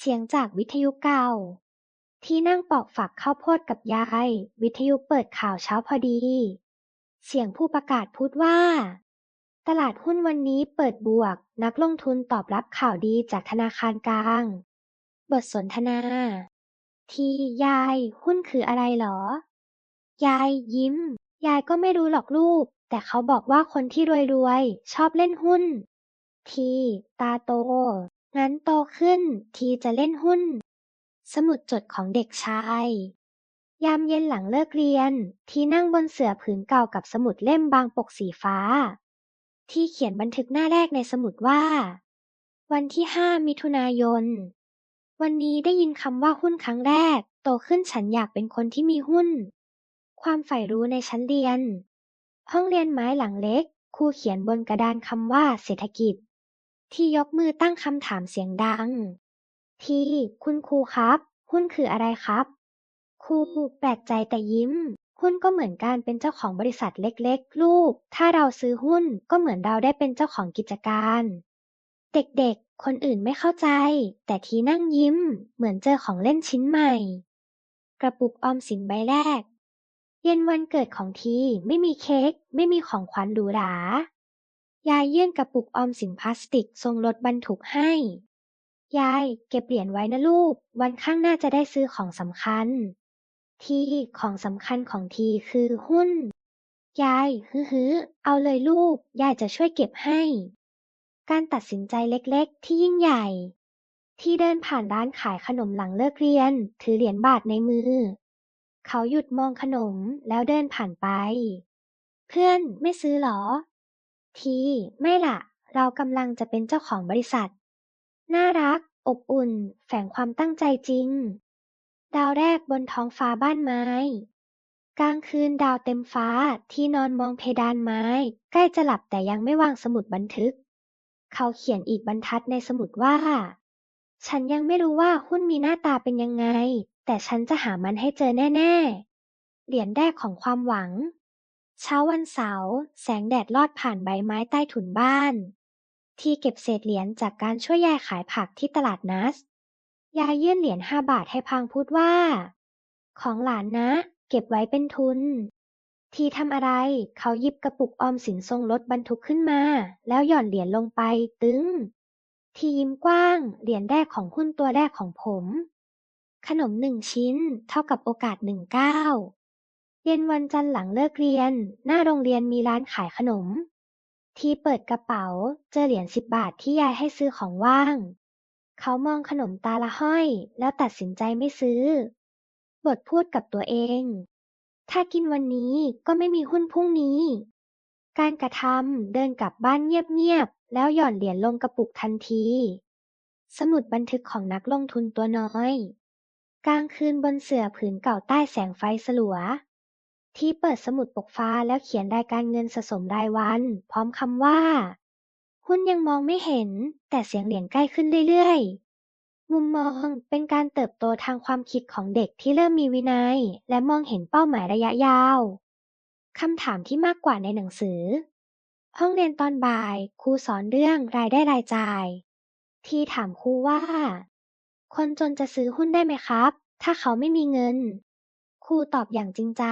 เสียงจากวิทยุเก่า ที่นั่งปอกฝักข้าวโพดกับยาย วิทยุเปิดข่าวเช้าพอดี เสียงผู้ประกาศพูดว่า ตลาดหุ้นวันนี้เปิดบวก นักลงทุนตอบรับข่าวดีจากธนาคารกลาง บทสนทนา ที่ยายหุ้นคืออะไรเหรอ ยายยิ้ม ยายก็ไม่รู้หรอกลูก แต่เขาบอกว่าคนที่รวยๆ ชอบเล่นหุ้น ที ตาโต งั้นโตขึ้นทีจะเล่นหุ้น สมุดจดของเด็กชาย ยามเย็นหลังเลิกเรียน ทีนั่งบนเสื่อผืนเก่ากับสมุดเล่มบางปกสีฟ้า ที่เขียนบันทึกหน้าแรกในสมุดว่า วันที่5มิถุนายน วันนี้ได้ยินคำว่าหุ้นครั้งแรก โตขึ้นฉันอยากเป็นคนที่มีหุ้น ความใฝ่รู้ในชั้นเรียน ห้องเรียนไม้หลังเล็กครูเขียนบนกระดานคำว่าเศรษฐกิจ ที่ยกมือตั้งคำถามเสียงดัง ที่คุณครูครับ หุ้นคืออะไรครับ ครูแปลกใจแต่ยิ้ม หุ้นก็เหมือนการเป็นเจ้าของบริษัทเล็กๆ ลูก ถ้าเราซื้อหุ้นก็เหมือนเราได้เป็นเจ้าของกิจการ เด็กๆ คนอื่นไม่เข้าใจ แต่ทีนั่งยิ้ม เหมือนเจอของเล่นชิ้นใหม่ กระปุกออมสินใบแรก เย็นวันเกิดของทีไม่มีเค้กไม่มีของขวัญหรูหรา ยายยื่นกระปุกออมสินพลาสติกทรงรถบรรทุกให้ ยายเก็บเหรียญไว้นะลูก วันข้างหน้าจะได้ซื้อของสำคัญ ทีของสำคัญของทีคือหุ้น ยายฮึฮึเอาเลยลูก ยายจะช่วยเก็บให้ การตัดสินใจเล็กๆ ที่ยิ่งใหญ่ ที่เดินผ่านร้านขายขนมหลังเลิกเรียน ถือเหรียญบาทในมือ เขาหยุดมองขนมแล้วเดินผ่านไป เพื่อนไม่ซื้อหรอ ทีไม่ล่ะ เรากำลังจะเป็นเจ้าของบริษัท น่ารัก อบอุ่น แฝงความตั้งใจจริง ดาวแรกบนท้องฟ้าบ้านไม้ กลางคืนดาวเต็มฟ้าที่นอนมองเพดานไม้ ใกล้จะหลับแต่ยังไม่วางสมุดบันทึก เขาเขียนอีกบรรทัดในสมุดว่า ฉันยังไม่รู้ว่าหุ้นมีหน้าตาเป็นยังไง แต่ฉันจะหามันให้เจอแน่ ๆ เหรียญแรกของความหวัง เช้าวันเสาร์แสงแดดลอดผ่านใบไม้ใต้ถุนบ้าน ที่เก็บเศษเหรียญจากการช่วยยายขายผักที่ตลาดนัดยายยื่นเหรียญห้าบาทให้พลางพูดว่า ของหลานนะ เก็บไว้เป็นทุน ทีทำอะไร เขาหยิบกระปุกออมสินทรงรถบรรทุกขึ้นมา แล้วหย่อนเหรียญลงไป ตึงทียิ้มกว้าง เหรียญแรกของหุ้นตัวแรกของผม ขนมหนึ่งชิ้น เท่ากับโอกาสหนึ่งเก้า เย็นวันจันทร์หลังเลิกเรียน หน้าโรงเรียนมีร้านขายขนม ทีเปิดกระเป๋า เจอเหรียญสิบบาทที่ยายให้ซื้อของว่าง เขามองขนมตาละห้อย แล้วตัดสินใจไม่ซื้อ บทพูดกับตัวเอง ถ้ากินวันนี้ก็ไม่มีหุ้นพรุ่งนี้ การกระทำเดินกลับบ้านเงียบๆ แล้วหย่อนเหรียญลงกระปุกทันที สมุดบันทึกของนักลงทุนตัวน้อย กลางคืนบนเสื่อผืนเก่าใต้แสงไฟสลัว ที่เปิดสมุดปกฟ้าแล้วเขียนรายการเงินสะสมรายวัน พร้อมคำว่า หุ้นยังมองไม่เห็น แต่เสียงเหรียญใกล้ขึ้นเรื่อยๆ มุมมองเป็นการเติบโตทางความคิดของเด็กที่เริ่มมีวินัย และมองเห็นเป้าหมายระยะยาวคำถามที่มากกว่าในหนังสือ ห้องเรียนตอนบ่ายครูสอนเรื่องรายได้รายจ่าย ที่ถามครูว่า คนจนจะซื้อหุ้นได้ไหมครับ ถ้าเขาไม่มีเงิน ครูตอบอย่างจริงใจ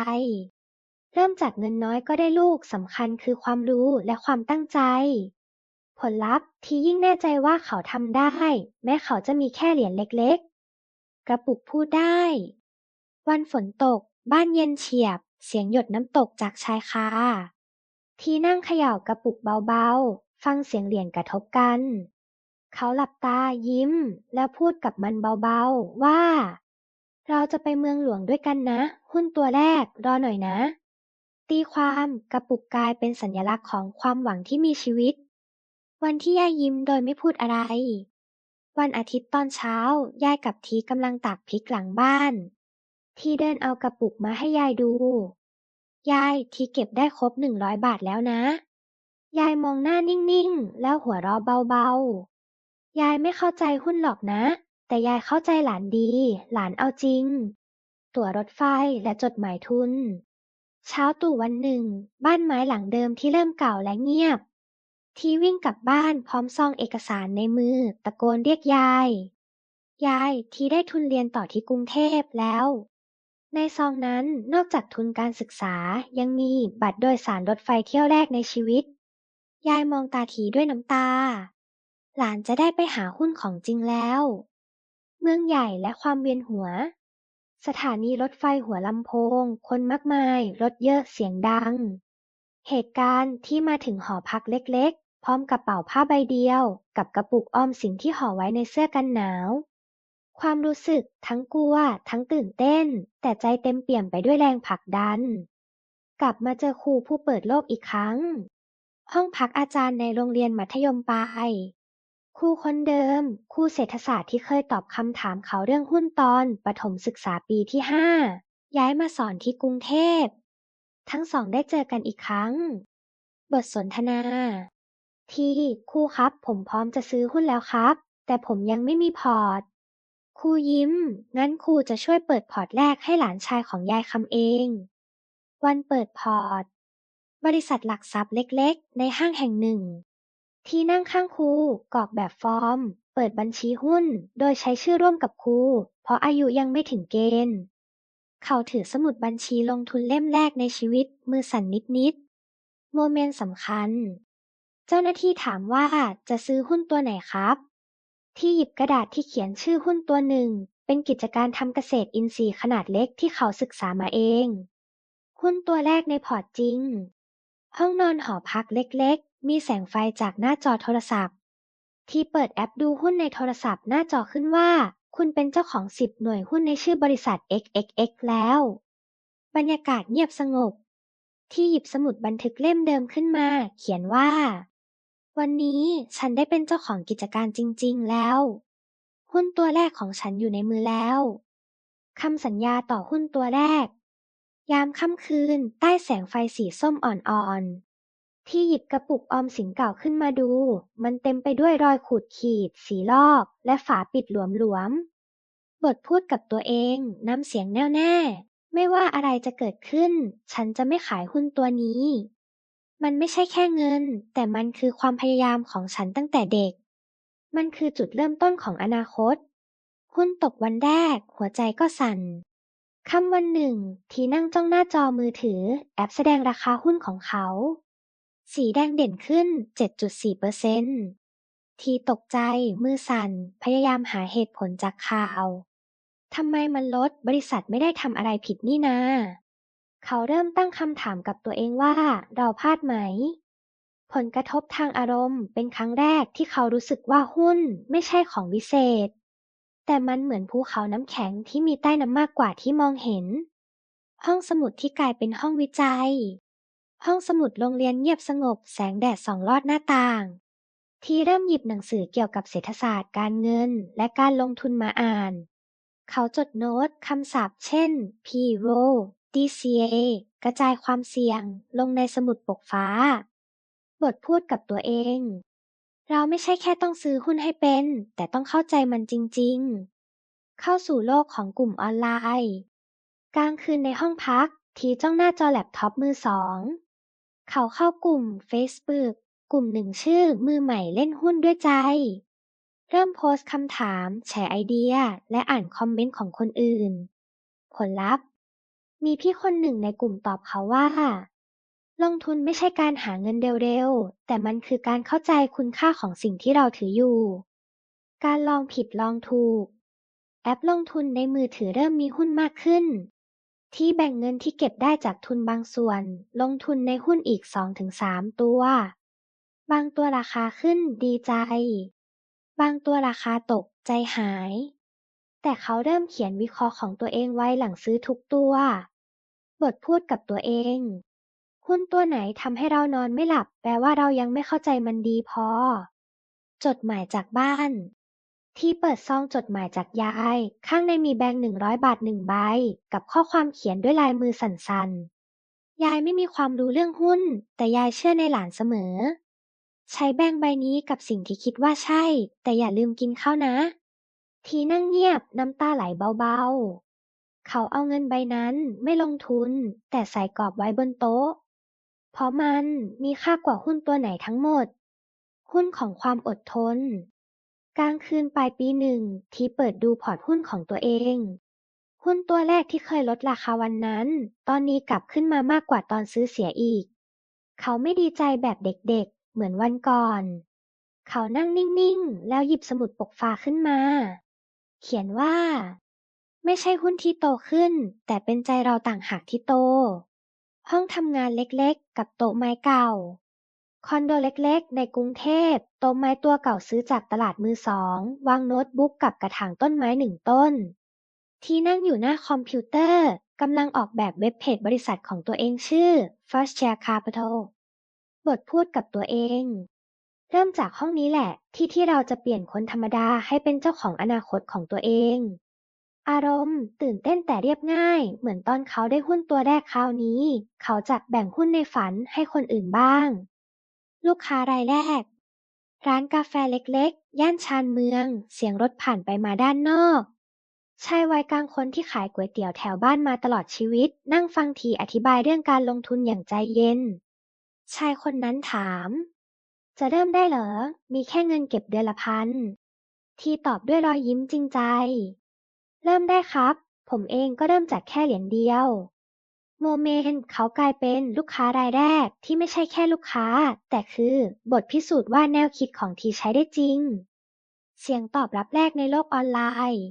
เริ่มจากเงินน้อยก็ได้ลูกสำคัญคือความรู้และความตั้งใจ ผลลัพธ์ที่ยิ่งแน่ใจว่าเขาทำได้ แม้เขาจะมีแค่เหรียญเล็กๆ กระปุกพูดได้ วันฝนตก บ้านเย็นเฉียบ เสียงหยดน้ำตกจากชายคา ที่นั่งเขย่ากระปุกเบาๆ ฟังเสียงเหรียญกระทบกัน เขาหลับตายิ้ม แล้วพูดกับมันเบาๆว่า เราจะไปเมืองหลวงด้วยกันนะ หุ้นตัวแรก รอหน่อยนะ ตีความกระปุกกลายเป็นสัญลักษณ์ของความหวังที่มีชีวิต วันที่ยายยิ้มโดยไม่พูดอะไร วันอาทิตย์ตอนเช้า ยายกับทีกำลังตากพริกหลังบ้าน ทีเดินเอากระปุกมาให้ยายดู ยายทีเก็บได้ครบหนึ่งร้อยบาทแล้วนะ ยายมองหน้านิ่งๆ แล้วหัวเราะเบาๆ ยายไม่เข้าใจหุ้นหรอกนะ แต่ยายเข้าใจหลานดี หลานเอาจริง ตั๋วรถไฟและจดหมายทุน เช้าตู่วันหนึ่ง บ้านไม้หลังเดิมที่เริ่มเก่าและเงียบ ที่วิ่งกลับบ้านพร้อมซองเอกสารในมือ ตะโกนเรียกยาย ยายทีได้ทุนเรียนต่อที่กรุงเทพแล้ว ในซองนั้นนอกจากทุนการศึกษายังมีบัตรโดยสารรถไฟเที่ยวแรกในชีวิต ยายมองตาทีด้วยน้ำตา หลานจะได้ไปหาหุ้นของจริงแล้ว เมืองใหญ่และความเวียนหัว สถานีรถไฟหัวลำโพง คนมากมาย รถเยอะ เสียงดัง เหตุการณ์ที่มาถึงหอพักเล็กๆ พร้อมกระเป๋าผ้าใบเดียว กับกระปุกออมสินที่ห่อไว้ในเสื้อกันหนาว ความรู้สึกทั้งกลัว ทั้งตื่นเต้น แต่ใจเต็มเปี่ยมไปด้วยแรงผลักดัน กลับมาเจอครูผู้เปิดโลกอีกครั้ง ห้องพักอาจารย์ในโรงเรียนมัธยมปลาย ครูคนเดิม ครูเศรษฐศาสตร์ที่เคยตอบคำถามเขาเรื่องหุ้นตอนประถมศึกษาปีที่ห้าย้ายมาสอนที่กรุงเทพ ทั้งสองได้เจอกันอีกครั้ง บทสนทนา ที่ครูครับ ผมพร้อมจะซื้อหุ้นแล้วครับ แต่ผมยังไม่มีพอร์ตครูยิ้ม งั้นครูจะช่วยเปิดพอร์ตแรกให้หลานชายของยายคำเอง วันเปิดพอร์ต บริษัทหลักทรัพย์เล็กๆ ในห้างแห่งหนึ่ง ที่นั่งข้างครู กรอกแบบฟอร์ม เปิดบัญชีหุ้น โดยใช้ชื่อร่วมกับครู เพราะอายุยังไม่ถึงเกณฑ์ เขาถือสมุดบัญชีลงทุนเล่มแรกในชีวิต มือสั่นนิดๆ โมเมนต์สำคัญ เจ้าหน้าที่ถามว่าจะซื้อหุ้นตัวไหนครับ ที่หยิบกระดาษที่เขียนชื่อหุ้นตัวหนึ่ง เป็นกิจการทำเกษตรอินทรีย์ขนาดเล็กที่เขาศึกษามาเอง หุ้นตัวแรกในพอร์ตจริง ห้องนอนหอพักเล็กๆ มีแสงไฟจากหน้าจอโทรศัพท์ ที่เปิดแอปดูหุ้นในโทรศัพท์หน้าจอขึ้นว่า คุณเป็นเจ้าของ 10 หน่วยหุ้นในชื่อบริษัท XXX แล้ว บรรยากาศเงียบสงบ ที่หยิบสมุดบันทึกเล่มเดิมขึ้นมา เขียนว่า วันนี้ฉันได้เป็นเจ้าของกิจการจริง ๆ แล้ว หุ้นตัวแรกของฉันอยู่ในมือแล้วคำสัญญาต่อหุ้นตัวแรก ยามค่ำคืน ใต้แสงไฟสีส้มอ่อน ที่หยิบกระปุกออมสินเก่าขึ้นมาดู มันเต็มไปด้วยรอยขูดขีด สีลอก และฝาปิดหลวมๆ บทพูดกับตัวเอง น้ำเสียงแน่วแน่ ไม่ว่าอะไรจะเกิดขึ้น ฉันจะไม่ขายหุ้นตัวนี้ มันไม่ใช่แค่เงิน แต่มันคือความพยายามของฉันตั้งแต่เด็ก มันคือจุดเริ่มต้นของอนาคต หุ้นตกวันแรก หัวใจก็สั่นค่ำวันหนึ่ง ทีนั่งจ้องหน้าจอมือถือ แอปแสดงราคาหุ้นของเขา สีแดงเด่นขึ้น 7.4%ทีตกใจ มือสั่น พยายามหาเหตุผลจากข่าว ทำไมมันลด บริษัทไม่ได้ทำอะไรผิดนี่นา เขาเริ่มตั้งคำถามกับตัวเองว่า เราพลาดไหม ผลกระทบทางอารมณ์ เป็นครั้งแรกที่เขารู้สึกว่าหุ้นไม่ใช่ของวิเศษ แต่มันเหมือนภูเขาน้ำแข็งที่มีใต้น้ำมากกว่าที่มองเห็นห้องสมุดที่กลายเป็นห้องวิจัย ห้องสมุดโรงเรียนเงียบสงบแสงแดดส่องลอดหน้าต่าง ทีเริ่มหยิบหนังสือเกี่ยวกับเศรษฐศาสตร์การเงินและการลงทุนมาอ่าน เขาจดโน้ตคำศัพท์เช่น P-RO DCA กระจายความเสี่ยงลงในสมุดปกฟ้า บทพูดกับตัวเอง เราไม่ใช่แค่ต้องซื้อหุ้นให้เป็น แต่ต้องเข้าใจมันจริง ๆ เข้าสู่โลกของกลุ่มออนไลน์ กลางคืนในห้องพักทีจ้องหน้าจอแล็ปท็อปมือสอง เขาเข้ากลุ่ม Facebook กลุ่มหนึ่งชื่อ มือใหม่เล่นหุ้นด้วยใจ เริ่มโพสต์คำถาม แชร์ไอเดีย และอ่านคอมเมนต์ของคนอื่น ผลลัพธ์ มีพี่คนหนึ่งในกลุ่มตอบเขาว่า ลงทุนไม่ใช่การหาเงินเร็วๆ แต่มันคือการเข้าใจคุณค่าของสิ่งที่เราถืออยู่ การลองผิดลองถูก แอปลงทุนในมือถือเริ่มมีหุ้นมากขึ้น ที่แบ่งเงินที่เก็บได้จากทุนบางส่วน ลงทุนในหุ้นอีก2-3ตัว บางตัวราคาขึ้นดีใจ บางตัวราคาตกใจหาย แต่เขาเริ่มเขียนวิเคราะห์ของตัวเองไว้หลังซื้อทุกตัว บทพูดกับตัวเอง หุ้นตัวไหนทำให้เรานอนไม่หลับ แปลว่าเรายังไม่เข้าใจมันดีพอ จดหมายจากบ้าน ที่เปิดซองจดหมายจากยาย ข้างในมีแบงค์หนึ่งร้อยบาทหนึ่งใบ กับข้อความเขียนด้วยลายมือสั่นๆ ยายไม่มีความรู้เรื่องหุ้น แต่ยายเชื่อในหลานเสมอ ใช้แบงค์ใบนี้กับสิ่งที่คิดว่าใช่ แต่อย่าลืมกินข้าวนะ ทีนั่งเงียบน้ำตาไหลเบาๆ เขาเอาเงินใบนั้นไม่ลงทุน แต่ใส่กรอบไว้บนโต๊ะ เพราะมันมีค่ากว่าหุ้นตัวไหนทั้งหมด หุ้นของความอดทน กลางคืนปลายปีหนึ่งที่เปิดดูพอร์ตหุ้นของตัวเอง หุ้นตัวแรกที่เคยลดราคาวันนั้น ตอนนี้กลับขึ้นมามากกว่าตอนซื้อเสียอีก เขาไม่ดีใจแบบเด็กๆ เหมือนวันก่อน เขานั่งนิ่งๆ แล้วหยิบสมุดปกฟ้าขึ้นมา เขียนว่า ไม่ใช่หุ้นที่โตขึ้น แต่เป็นใจเราต่างหากที่โต ห้องทำงานเล็กๆ กับโต๊ะไม้เก่า คอนโดเล็กๆ ในกรุงเทพ โต๊ะไม้ตัวเก่าซื้อจากตลาดมือสอง วางโน้ตบุ๊กกับกระถางต้นไม้หนึ่งต้น ที่นั่งอยู่หน้าคอมพิวเตอร์กำลังออกแบบเว็บเพจบริษัทของตัวเองชื่อ First Share Capital บทพูดกับตัวเอง เริ่มจากห้องนี้แหละ ที่ที่เราจะเปลี่ยนคนธรรมดาให้เป็นเจ้าของอนาคตของตัวเอง อารมณ์ตื่นเต้นแต่เรียบง่าย เหมือนตอนเขาได้หุ้นตัวแรกคราวนี้ เขาจัดแบ่งหุ้นในฝันให้คนอื่นบ้าง ลูกค้ารายแรก ร้านกาแฟเล็กๆ ย่านชานเมือง เสียงรถผ่านไปมาด้านนอกชายวัยกลางคนที่ขายก๋วยเตี๋ยวแถวบ้านมาตลอดชีวิต นั่งฟังทีอธิบายเรื่องการลงทุนอย่างใจเย็น ชายคนนั้นถาม จะเริ่มได้เหรอ มีแค่เงินเก็บเดือนละพัน ทีตอบด้วยรอยยิ้มจริงใจ เริ่มได้ครับ ผมเองก็เริ่มจากแค่เหรียญเดียว โมเมนเขากลายเป็นลูกค้ารายแรกที่ไม่ใช่แค่ลูกค้า แต่คือบทพิสูจน์ว่าแนวคิดของทีใช้ได้จริง เสียงตอบรับแรกในโลกออนไลน์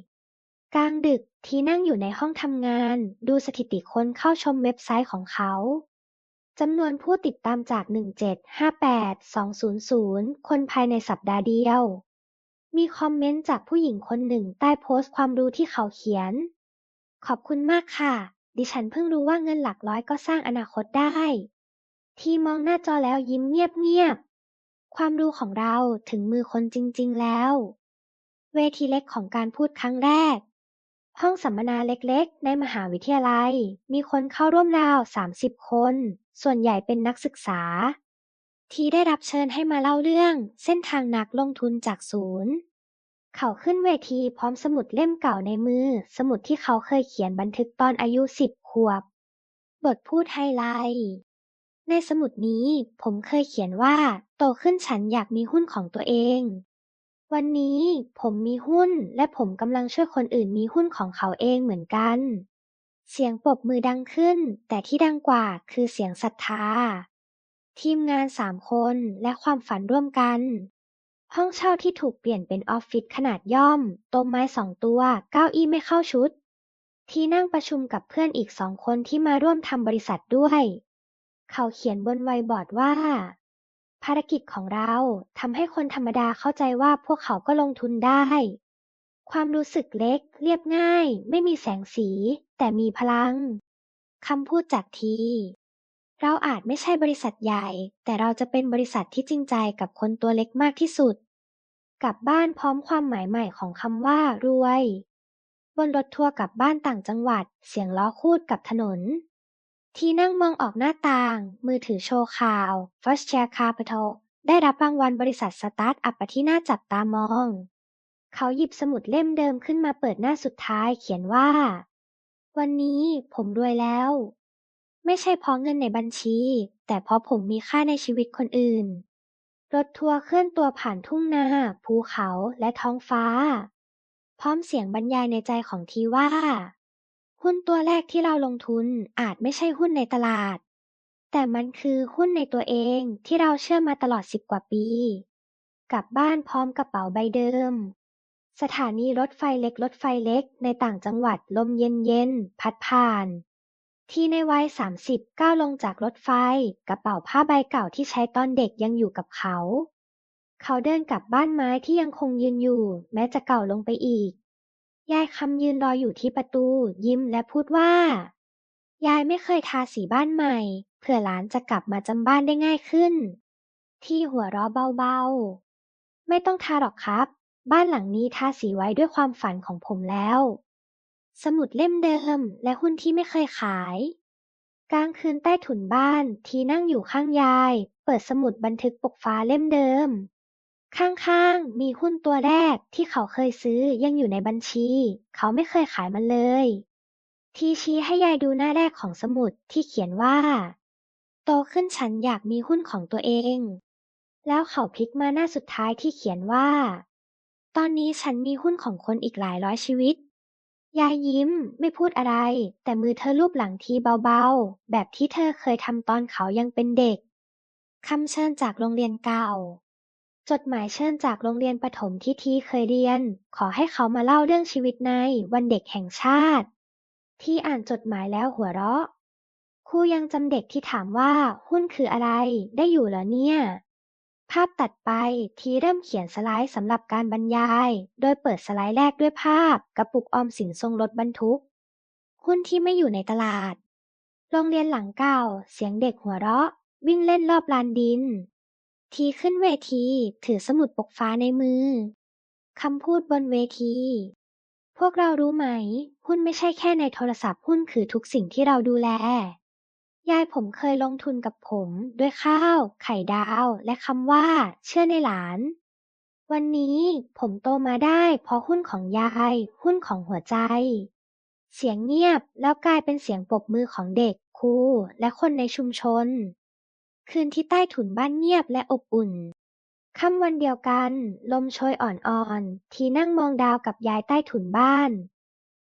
กลางดึกทีนั่งอยู่ในห้องทำงาน ดูสถิติคนเข้าชมเว็บไซต์ของเขาจำนวนผู้ติดตามจาก 1758200 คนภายในสัปดาห์เดียว มีคอมเมนต์จากผู้หญิงคนหนึ่งใต้โพสต์ความรู้ที่เขาเขียน ขอบคุณมากค่ะ ดิฉันเพิ่งรู้ว่าเงินหลักร้อยก็สร้างอนาคตได้ ทีมองหน้าจอแล้วยิ้มเงียบๆ ความรู้ของเราถึงมือคนจริงๆแล้ว เวทีเล็กของการพูดครั้งแรก ห้องสัมมนาเล็กๆ ในมหาวิทยาลัย มีคนเข้าร่วมราว 30 คน ส่วนใหญ่เป็นนักศึกษา ทีได้รับเชิญให้มาเล่าเรื่อง เส้นทางนักลงทุนจากศูนย์ เขาขึ้นเวทีพร้อมสมุดเล่มเก่าในมือ สมุดที่เขาเคยเขียนบันทึกตอนอายุสิบขวบ บทพูดไฮไลท์ในสมุดนี้ผมเคยเขียนว่า โตขึ้นฉันอยากมีหุ้นของตัวเอง วันนี้ผมมีหุ้นและผมกำลังช่วยคนอื่นมีหุ้นของเขาเองเหมือนกัน เสียงปรบมือดังขึ้น แต่ที่ดังกว่าคือเสียงศรัทธา ทีมงานสามคนและความฝันร่วมกัน ห้องเช่าที่ถูกเปลี่ยนเป็นออฟฟิศขนาดย่อม โต๊ะไม้สองตัว เก้าอี้ไม่เข้าชุด ที่นั่งประชุมกับเพื่อนอีกสองคนที่มาร่วมทำบริษัทด้วย เขาเขียนบนไวบอร์ดว่า ภารกิจของเราทำให้คนธรรมดาเข้าใจว่าพวกเขาก็ลงทุนได้ ความรู้สึกเล็ก เรียบง่าย ไม่มีแสงสี แต่มีพลังคำพูดจากที เราอาจไม่ใช่บริษัทใหญ่ แต่เราจะเป็นบริษัทที่จริงใจกับคนตัวเล็กมากที่สุด กลับบ้านพร้อมความหมายใหม่ของคำว่า รวย บนรถทัวร์กลับบ้านต่างจังหวัด เสียงล้อคูดกับถนน ที่นั่งมองออกหน้าต่าง มือถือโชว์ข่าว First Share Capital ได้รับรางวัลบริษัทสตาร์ทอัพที่น่าจับตามอง เขาหยิบสมุดเล่มเดิมขึ้นมาเปิดหน้าสุดท้ายเขียนว่า วันนี้ผมรวยแล้ว ไม่ใช่เพราะเงินในบัญชี แต่เพราะผมมีค่าในชีวิตคนอื่น รถทัวร์เคลื่อนตัวผ่านทุ่งนา ภูเขาและท้องฟ้า พร้อมเสียงบรรยายในใจของทีว่า หุ้นตัวแรกที่เราลงทุนอาจไม่ใช่หุ้นในตลาด แต่มันคือหุ้นในตัวเองที่เราเชื่อมาตลอดสิบกว่าปี กลับบ้านพร้อมกระเป๋าใบเดิม สถานีรถไฟเล็กรถไฟเล็กในต่างจังหวัดลมเย็นๆพัดผ่าน ที่ในวัยสามสิบก้าวลงจากรถไฟ กระเป๋าผ้าใบเก่าที่ใช้ตอนเด็กยังอยู่กับเขา เขาเดินกลับบ้านไม้ที่ยังคงยืนอยู่ แม้จะเก่าลงไปอีก ยายคำยืนรออยู่ที่ประตู ยิ้มและพูดว่า ยายไม่เคยทาสีบ้านใหม่เพื่อหลานจะกลับมาจำบ้านได้ง่ายขึ้น ที่หัวเราะเบาๆ ไม่ต้องทาหรอกครับ บ้านหลังนี้ทาสีไว้ด้วยความฝันของผมแล้ว สมุดเล่มเดิม และหุ้นที่ไม่เคยขาย กลางคืนใต้ถุนบ้าน ทีนั่งอยู่ข้างยาย เปิดสมุดบันทึกปกฟ้าเล่มเดิม ข้างๆ มีหุ้นตัวแรกที่เขาเคยซื้อยังอยู่ในบัญชี เขาไม่เคยขายมันเลย ทีชี้ให้ยายดูหน้าแรกของสมุดที่เขียนว่า โตขึ้นฉันอยากมีหุ้นของตัวเอง แล้วเขาพลิกมาหน้าสุดท้ายที่เขียนว่า ตอนนี้ฉันมีหุ้นของคนอีกหลายร้อยชีวิต ยายยิ้ม ไม่พูดอะไร แต่มือเธอลูบหลังทีเบาๆ แบบที่เธอเคยทำตอนเขายังเป็นเด็ก คำเชิญจากโรงเรียนเก่า จดหมายเชิญจากโรงเรียนประถมที่ทีเคยเรียน ขอให้เขามาเล่าเรื่องชีวิตในวันเด็กแห่งชาติ ที่อ่านจดหมายแล้วหัวเราะครูยังจำเด็กที่ถามว่าหุ้นคืออะไร ได้อยู่เหรอเนี่ยาพตัดไปทีเริ่มเขียนสไลด์สำหรับการบรรยาย โดยเปิดสไลด์แรกด้วยภาพ กระปุกออมสินทรงรถบรรทุก หุ้นที่ไม่อยู่ในตลาด โรงเรียนหลังเก่า เสียงเด็กหัวเราะ วิ่งเล่นรอบลานดิน ทีขึ้นเวทีถือสมุดปกฟ้าในมือคำพูดบนเวที พวกเรารู้ไหม หุ้นไม่ใช่แค่ในโทรศัพท์หุ้นคือทุกสิ่งที่เราดูแล ยายผมเคยลงทุนกับผม ด้วยข้าว ไข่ดาว และคำว่า เชื่อในหลาน วันนี้ผมโตมาได้เพราะหุ้นของยาย หุ้นของหัวใจ เสียงเงียบแล้วกลายเป็นเสียงปรบมือของเด็กครูและคนในชุมชน คืนที่ใต้ถุนบ้านเงียบและอบอุ่นค่ำวันเดียวกัน ลมโชยอ่อนๆ ทีนั่งมองดาวกับยายใต้ถุนบ้าน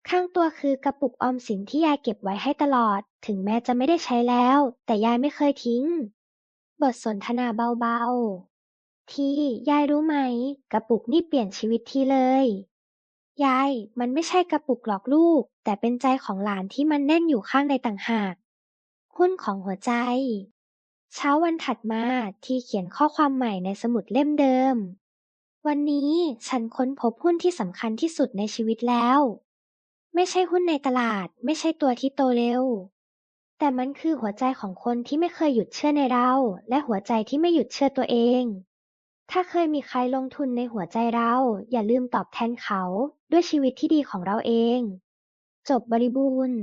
ข้างตัวคือกระปุกออมสินที่ยายเก็บไว้ให้ตลอด ถึงแม้จะไม่ได้ใช้แล้ว แต่ยายไม่เคยทิ้ง บทสนทนาเบาๆ ทียายรู้ไหม กระปุกนี่เปลี่ยนชีวิตทีเลย ยาย มันไม่ใช่กระปุกหรอกลูก แต่เป็นใจของหลานที่มันแน่นอยู่ข้างในต่างหาก หุ้นของหัวใจ เช้าวันถัดมาทีเขียนข้อความใหม่ในสมุดเล่มเดิม วันนี้ฉันค้นพบหุ้นที่สำคัญที่สุดในชีวิตแล้ว ไม่ใช่หุ้นในตลาด ไม่ใช่ตัวที่โตเร็ว แต่มันคือหัวใจของคนที่ไม่เคยหยุดเชื่อในเรา และหัวใจที่ไม่หยุดเชื่อตัวเอง ถ้าเคยมีใครลงทุนในหัวใจเรา อย่าลืมตอบแทนเขาด้วยชีวิตที่ดีของเราเอง จบบริบูรณ์